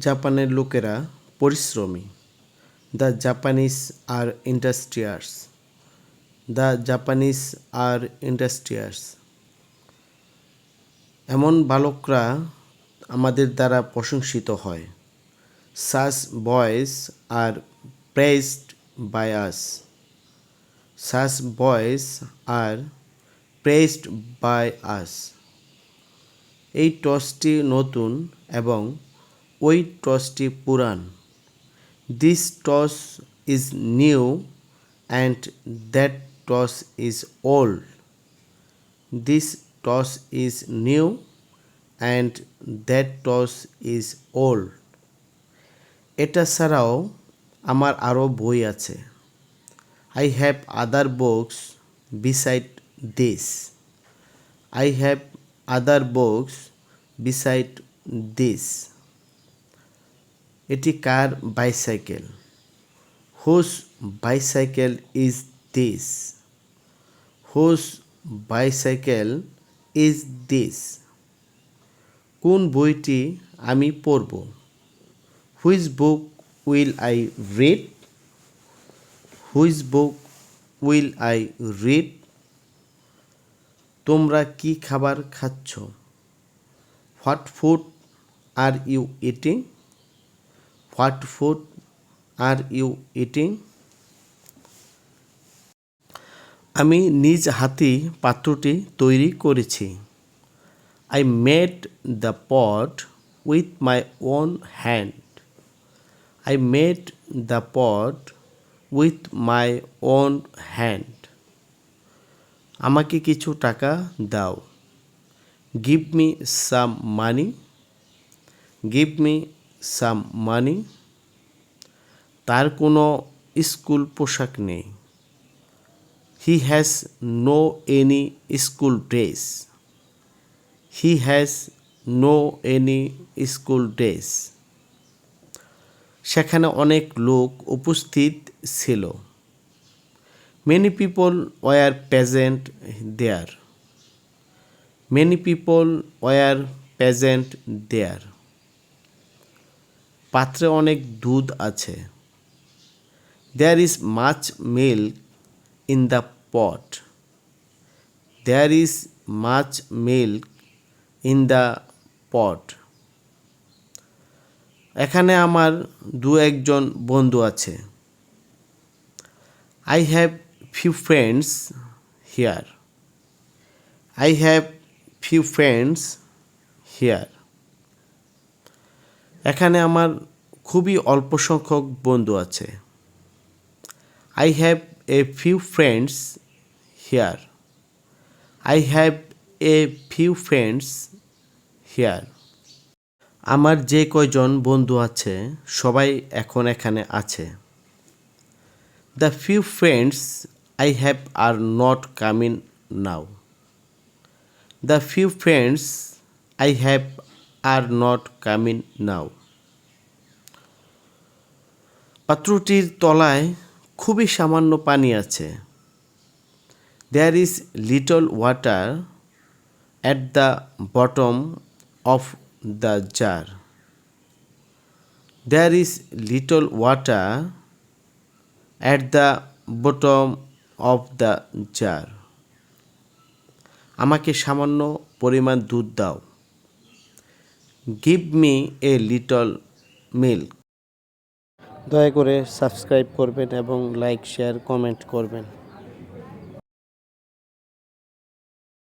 জাপানের লোকেরা পরিশ্রমী। The Japanese are industrious the Japanese are industrious এমন বালকরা আমাদের দ্বারা প্রশংসিত হয়। Such boys are praised by us such boys are praised by us এই টসটি নতুন এবং ওই টসটি পুরান this toss is new and that toss is old this toss is new and that toss is old এটা ছাড়াও আমার আরও বই আছে। I have other books beside this I have other books beside this. এটি কার bicycle? Whose bicycle is this. Whose bicycle is this. কোন বইটি আমি পড়ব? Which book will I read? Which book will I read? তোমরা কি খাবার খাচ্ছ? What food are you eating? What food are you eating আমি নিজ হাতেই পাত্রটি তৈরি করেছি। I made the pot with my own hand I made the pot with my own hand আমাকে কিছু টাকা দাও। Give me some money give me some money তার কোনো স্কুল পোশাক নেই। He has no any school dress he has no any school dress সেখানে অনেক লোক উপস্থিত ছিল। Many people were present there many people were present there পাত্রে অনেক দুধ আছে। There is much milk in the pot there is much milk in the pot এখানে আমার দু একজন বন্ধু আছে। I have few friends here I have few friends here. এখানে আমার খুবই অল্প সংখ্যক বন্ধু আছে। I have a few friends here I have a few friends here আমার যে কয়জন বন্ধু আছে, সবাই এখন এখানে আছে। The few friends I have are not coming now. The few friends I have are not coming now. পাত্রটির তলায় খুবই সামান্য পানি আছে। There is little water at the bottom of the jar there is little water at the bottom of the jar আমাকে সামান্য পরিমাণ দুধ দাও। Give me a little milk দয়া করে সাবস্ক্রাইব করবেন এবং লাইক শেয়ার কমেন্ট করবেন।